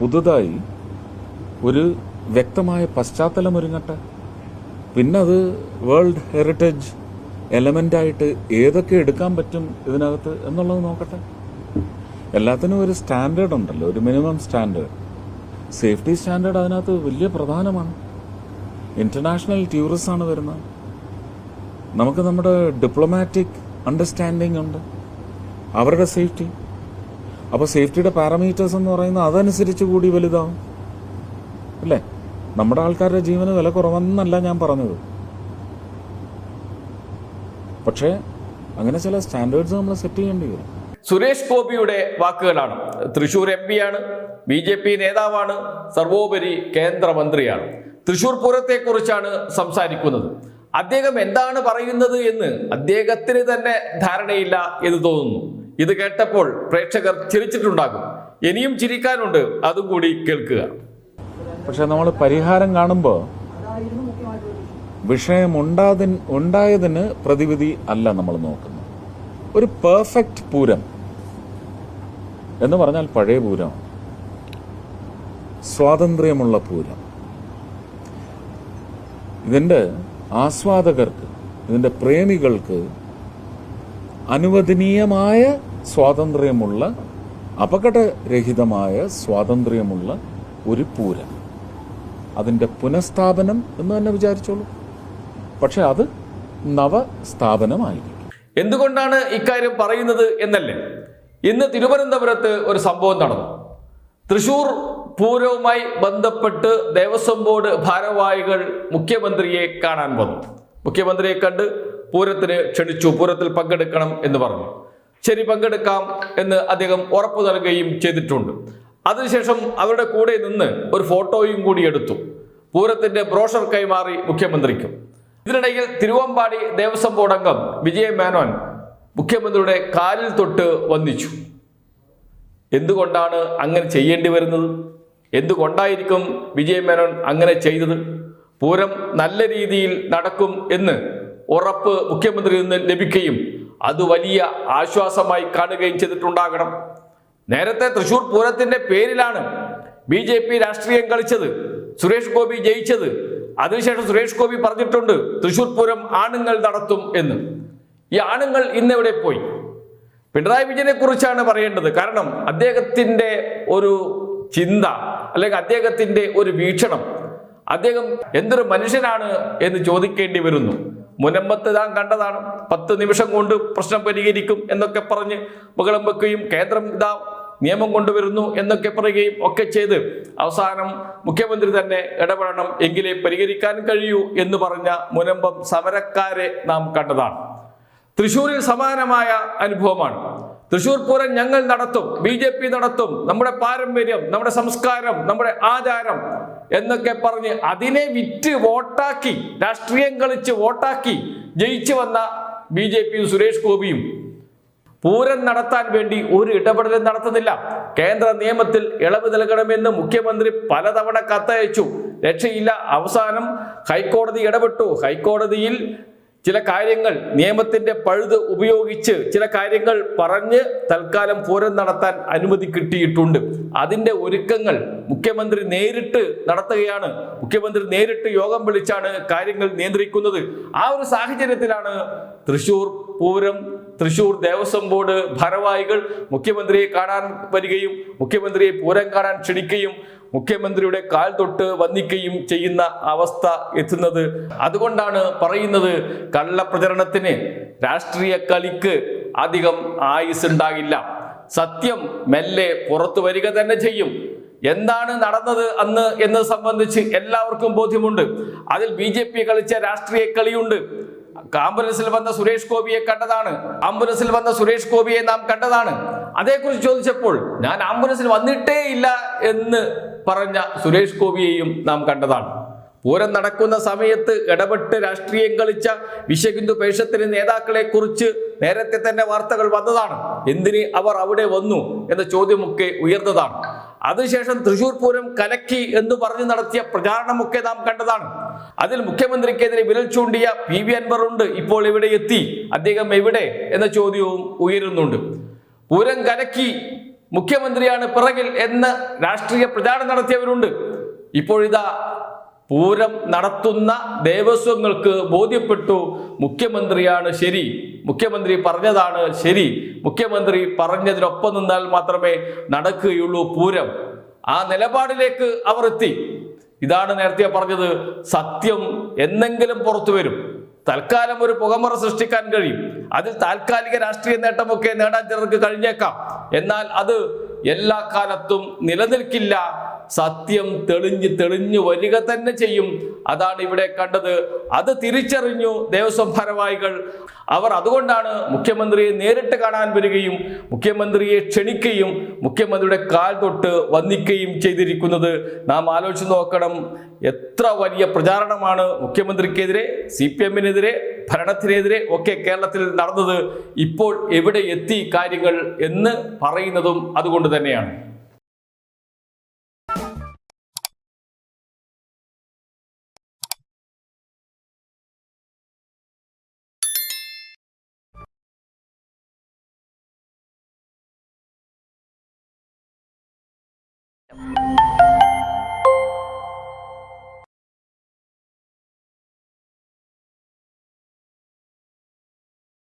പുതുതായി ഒരു വ്യക്തമായ പശ്ചാത്തലം ഒരുങ്ങട്ടെ? പിന്നെ അത് വേൾഡ് ഹെറിറ്റേജ് എലമെന്റായിട്ട് ഏതൊക്കെ എടുക്കാൻ പറ്റും ഇതിനകത്ത് എന്നുള്ളത് നോക്കട്ടെ. എല്ലാത്തിനും ഒരു സ്റ്റാൻഡേർഡ് ഉണ്ടല്ലോ ഒരു മിനിമം സ്റ്റാൻഡേർഡ്. സേഫ്റ്റി സ്റ്റാൻഡേർഡ് അതിനകത്ത് വലിയ പ്രധാനമാണ്. ഇന്റർനാഷണൽ ടൂറിസ്റ്റ് ആണ് വരുന്നത്. നമുക്ക് നമ്മുടെ ഡിപ്ലോമാറ്റിക് അണ്ടർസ്റ്റാൻഡിംഗ് ഉണ്ട്. അവരുടെ സേഫ്റ്റി. അപ്പോൾ സേഫ്റ്റിയുടെ പാരാമീറ്റേഴ്സ് എന്ന് പറയുന്നത് അതനുസരിച്ച് കൂടി വലുതാവും. അല്ലേ? നമ്മുടെ ആൾക്കാരുടെ ജീവന് വില കുറവെന്നല്ല ഞാൻ പറഞ്ഞത്. പക്ഷേ അങ്ങനെ ചില സ്റ്റാൻഡേർഡ്സ് നമ്മൾ സെറ്റ് ചെയ്യേണ്ടി വരും. സുരേഷ് ഗോപിയുടെ വാക്കുകളാണ്. തൃശൂർ എം ആണ്. ബി ജെ പി നേതാവാണ് സർവോപരി കേന്ദ്രമന്ത്രിയാണ്. തൃശൂർ പൂരത്തെക്കുറിച്ചാണ് സംസാരിക്കുന്നത്. അദ്ദേഹം എന്താണ് പറയുന്നത് എന്ന് അദ്ദേഹത്തിന് തന്നെ ധാരണയില്ല എന്ന് തോന്നുന്നു. ഇത് കേട്ടപ്പോൾ പ്രേക്ഷകർ ചിരിച്ചിട്ടുണ്ടാകും. ഇനിയും ചിരിക്കാനുണ്ട്. അതും കൂടി കേൾക്കുക. പക്ഷെ നമ്മൾ പരിഹാരം കാണുമ്പോൾ വിഷയം ഉണ്ടാതി ഉണ്ടായതിന് പ്രതിവിധി അല്ല നമ്മൾ നോക്കുന്നത്. ഒരു പെർഫെക്റ്റ് പൂരം എന്ന് പറഞ്ഞാൽ പഴയ പൂരം. സ്വാതന്ത്ര്യമുള്ള പൂരം. ഇതിന്റെ ആസ്വാദകർക്ക് ഇതിന്റെ പ്രേമികൾക്ക് അനുവദനീയമായ സ്വാതന്ത്ര്യമുള്ള അപകടരഹിതമായ സ്വാതന്ത്ര്യമുള്ള ഒരു പൂരം. അതിന്റെ പുനഃസ്ഥാപനം എന്ന് തന്നെ വിചാരിച്ചോളൂ. പക്ഷെ അത് നവസ്ഥാപനമായിരിക്കും. എന്തുകൊണ്ടാണ് ഇക്കാര്യം പറയുന്നത് എന്നല്ലേ? ഇന്ന് തിരുവനന്തപുരത്ത് ഒരു സംഭവം നടന്നു. തൃശൂർ പൂരവുമായി ബന്ധപ്പെട്ട് ദേവസ്വം ബോർഡ് ഭാരവാഹികൾ മുഖ്യമന്ത്രിയെ കാണാൻ വന്നു. മുഖ്യമന്ത്രിയെ കണ്ട് പൂരത്തിന് ക്ഷണിച്ചു പൂരത്തിൽ പങ്കെടുക്കണം എന്ന് പറഞ്ഞു. ശരി പങ്കെടുക്കാം എന്ന് അദ്ദേഹം ഉറപ്പു നൽകുകയും ചെയ്തിട്ടുണ്ട്. അതിനുശേഷം അവരുടെ കൂടെ നിന്ന് ഒരു ഫോട്ടോയും കൂടി എടുത്തു. പൂരത്തിന്റെ ബ്രോഷർ കൈമാറി മുഖ്യമന്ത്രിക്കും. ഇതിനിടയിൽ തിരുവമ്പാടി ദേവസ്വം ബോർഡ് അംഗം വിജയ മേനോൻ മുഖ്യമന്ത്രിയുടെ കാലിൽ തൊട്ട് വന്നിച്ചു എന്തുകൊണ്ടാണ് അങ്ങനെ ചെയ്യേണ്ടി വരുന്നത്? എന്തുകൊണ്ടായിരിക്കും വിജയ മേനോൻ അങ്ങനെ ചെയ്തത്? പൂരം നല്ല രീതിയിൽ നടക്കും എന്ന് ഉറപ്പ് മുഖ്യമന്ത്രിയിൽ നിന്ന് ലഭിക്കുകയും അത് വലിയ ആശ്വാസമായി കാണുകയും ചെയ്തിട്ടുണ്ടാകണം. നേരത്തെ തൃശൂർ പൂരത്തിന്റെ പേരിലാണ് ബി ജെ പി രാഷ്ട്രീയം കളിച്ചത്. സുരേഷ് ഗോപി ജയിച്ചത്. അതിനുശേഷം സുരേഷ് ഗോപി പറഞ്ഞിട്ടുണ്ട് തൃശൂർ പൂരം ആണുങ്ങൾ നടത്തും എന്ന്. ഈ ആണുങ്ങൾ ഇന്നെവിടെ പോയി? പിണറായി വിജയനെ കുറിച്ചാണ് പറയേണ്ടത്. കാരണം അദ്ദേഹത്തിന്റെ ഒരു ചിന്ത അല്ലെങ്കിൽ അദ്ദേഹത്തിന്റെ ഒരു വീക്ഷണം അദ്ദേഹം എന്തൊരു മനുഷ്യനാണ് എന്ന് ചോദിക്കേണ്ടി വരുന്നു. മുനമ്പത്ത് താൻ കണ്ടതാണ്. പത്ത് നിമിഷം കൊണ്ട് പ്രശ്നം പരിഹരിക്കും എന്നൊക്കെ പറഞ്ഞ് ബഹളം വെക്കുകയും കേന്ദ്രം ഇതാ നിയമം കൊണ്ടുവരുന്നു എന്നൊക്കെ പറയുകയും ഒക്കെ ചെയ്ത് അവസാനം മുഖ്യമന്ത്രി തന്നെ ഇടപെടണം എങ്കിലേ പരിഹരിക്കാൻ കഴിയൂ എന്ന് പറഞ്ഞ മുനമ്പം സമരക്കാരെ നാം കണ്ടതാണ്. തൃശ്ശൂരിൽ സമാനമായ അനുഭവമാണ്. തൃശ്ശൂർ പൂരം ഞങ്ങൾ നടത്തും ബി നടത്തും. നമ്മുടെ പാരമ്പര്യം നമ്മുടെ സംസ്കാരം നമ്മുടെ ആചാരം എന്നൊക്കെ പറഞ്ഞ് അതിനെ വിറ്റ് വോട്ടാക്കി രാഷ്ട്രീയം കളിച്ച് വോട്ടാക്കി ജയിച്ചു വന്ന ബി ജെ പിയും സുരേഷ് ഗോപിയും പൂരം നടത്താൻ വേണ്ടി ഒരു ഇടപെടലും നടത്തുന്നില്ല. കേന്ദ്ര നിയമത്തിൽ ഇളവ് നൽകണമെന്ന് മുഖ്യമന്ത്രി പലതവണ കത്തയച്ചു. രക്ഷയില്ല. അവസാനം ഹൈക്കോടതി ഇടപെട്ടു. ഹൈക്കോടതിയിൽ ചില കാര്യങ്ങൾ നിയമത്തിന്റെ പഴുത് ഉപയോഗിച്ച് ചില കാര്യങ്ങൾ പറഞ്ഞ് തൽക്കാലം പൂരം നടത്താൻ അനുമതി കിട്ടിയിട്ടുണ്ട്. അതിന്റെ ഒരുക്കങ്ങൾ മുഖ്യമന്ത്രി നേരിട്ട് നടത്തുകയാണ്. മുഖ്യമന്ത്രി നേരിട്ട് യോഗം വിളിച്ചാണ് കാര്യങ്ങൾ നിയന്ത്രിക്കുന്നത്. ആ ഒരു സാഹചര്യത്തിലാണ് തൃശൂർ പൂരം തൃശൂർ ദേവസ്വം ബോർഡ് ഭാരവാഹികൾ മുഖ്യമന്ത്രിയെ കാണാൻ വരികയും മുഖ്യമന്ത്രിയെ പൂരം കാണാൻ ക്ഷണിക്കുകയും മുഖ്യമന്ത്രിയുടെ കാൽ തൊട്ട് വന്ദിക്കുകയും ചെയ്യുന്ന അവസ്ഥ എത്തുന്നത്. അതുകൊണ്ടാണ് പറയുന്നത് കള്ളപ്രചരണത്തിന് രാഷ്ട്രീയ കളിക്ക് അധികം ആയുസ് ഉണ്ടാകില്ല സത്യം മെല്ലെ പുറത്തു വരിക തന്നെ ചെയ്യും. എന്താണ് നടന്നത് അന്ന് എന്നത് സംബന്ധിച്ച് എല്ലാവർക്കും ബോധ്യമുണ്ട്. അതിൽ ബി ജെ പി കളിച്ച രാഷ്ട്രീയ കളിയുണ്ട്. ആംബുലൻസിൽ വന്ന സുരേഷ് ഗോപിയെ കണ്ടതാണ്. ആംബുലൻസിൽ വന്ന സുരേഷ് ഗോപിയെ നാം കണ്ടതാണ്. അതേക്കുറിച്ച് ചോദിച്ചപ്പോൾ ഞാൻ ആംബുലൻസിൽ വന്നിട്ടേ ഇല്ല എന്ന് പറഞ്ഞ സുരേഷ് ഗോപിയെയും നാം കണ്ടതാണ്. പൂരം നടക്കുന്ന സമയത്ത് ഇടപെട്ട് രാഷ്ട്രീയം കളിച്ച വിശ്വഹിന്ദു പേഷത്തിന് നേതാക്കളെ കുറിച്ച് നേരത്തെ തന്നെ വാർത്തകൾ വന്നതാണ്. എന്തിന് അവർ അവിടെ വന്നു എന്ന ചോദ്യമൊക്കെ ഉയർന്നതാണ്. അതിനുശേഷം തൃശൂർ പൂരം കലക്കി എന്ന് പറഞ്ഞ് നടത്തിയ പ്രചാരണമൊക്കെ നാം കണ്ടതാണ്. അതിൽ മുഖ്യമന്ത്രിക്കെതിരെ വിരൽ ചൂണ്ടിയ പി വി അൻവർ ഉണ്ട്. ഇപ്പോൾ ഇവിടെ എത്തി? അദ്ദേഹം എവിടെ? എന്ന ചോദ്യവും ഉയരുന്നുണ്ട്. പൂരം കലക്കി മുഖ്യമന്ത്രിയാണ് പിറകിൽ എന്ന് രാഷ്ട്രീയ പ്രചാരണം നടത്തിയവരുണ്ട്. ഇപ്പോഴിതാ പൂരം നടത്തുന്ന ദേവസ്വങ്ങൾക്ക് ബോധ്യപ്പെട്ടു. മുഖ്യമന്ത്രിയാണ് ശരി. മുഖ്യമന്ത്രി പറഞ്ഞതാണ് ശരി. മുഖ്യമന്ത്രി പറഞ്ഞതിനൊപ്പം നിന്നാൽ മാത്രമേ നടക്കുകയുള്ളൂ പൂരം. ആ നിലപാടിലേക്ക് അവർ എത്തി. ഇതാണ് നേരത്തെ പറഞ്ഞത്. സത്യം എന്നെങ്കിലും പുറത്തു വരും. തൽക്കാലം ഒരു പുകമറ സൃഷ്ടിക്കാൻ കഴിയും. അതിൽ താൽക്കാലിക രാഷ്ട്രീയ നേട്ടമൊക്കെ നേടാൻ ചിലർക്ക് കഴിഞ്ഞേക്കാം. എന്നാൽ അത് എല്ലാ കാലത്തും നിലനിൽക്കില്ല. സത്യം തെളിഞ്ഞ് തെളിഞ്ഞു വരിക തന്നെ ചെയ്യും. അതാണ് ഇവിടെ കണ്ടത്. അത് തിരിച്ചറിഞ്ഞു ദേവസ്വം ഭാരവാഹികൾ. അവർ അതുകൊണ്ടാണ് മുഖ്യമന്ത്രിയെ നേരിട്ട് കാണാൻ വരികയും മുഖ്യമന്ത്രിയെ ക്ഷണിക്കുകയും മുഖ്യമന്ത്രിയുടെ കാൽ തൊട്ട് വന്ദിക്കുകയും ചെയ്തിരിക്കുന്നത്. നാം ആലോചിച്ച് നോക്കണം. എത്ര വലിയ പ്രചാരണമാണ് മുഖ്യമന്ത്രിക്കെതിരെ സി പി എമ്മിനെതിരെ ഭരണത്തിനെതിരെ ഒക്കെ കേരളത്തിൽ നടന്നത്. ഇപ്പോൾ എവിടെ എത്തി കാര്യങ്ങൾ എന്ന് പറയുന്നതും അതുകൊണ്ട് തന്നെയാണ്.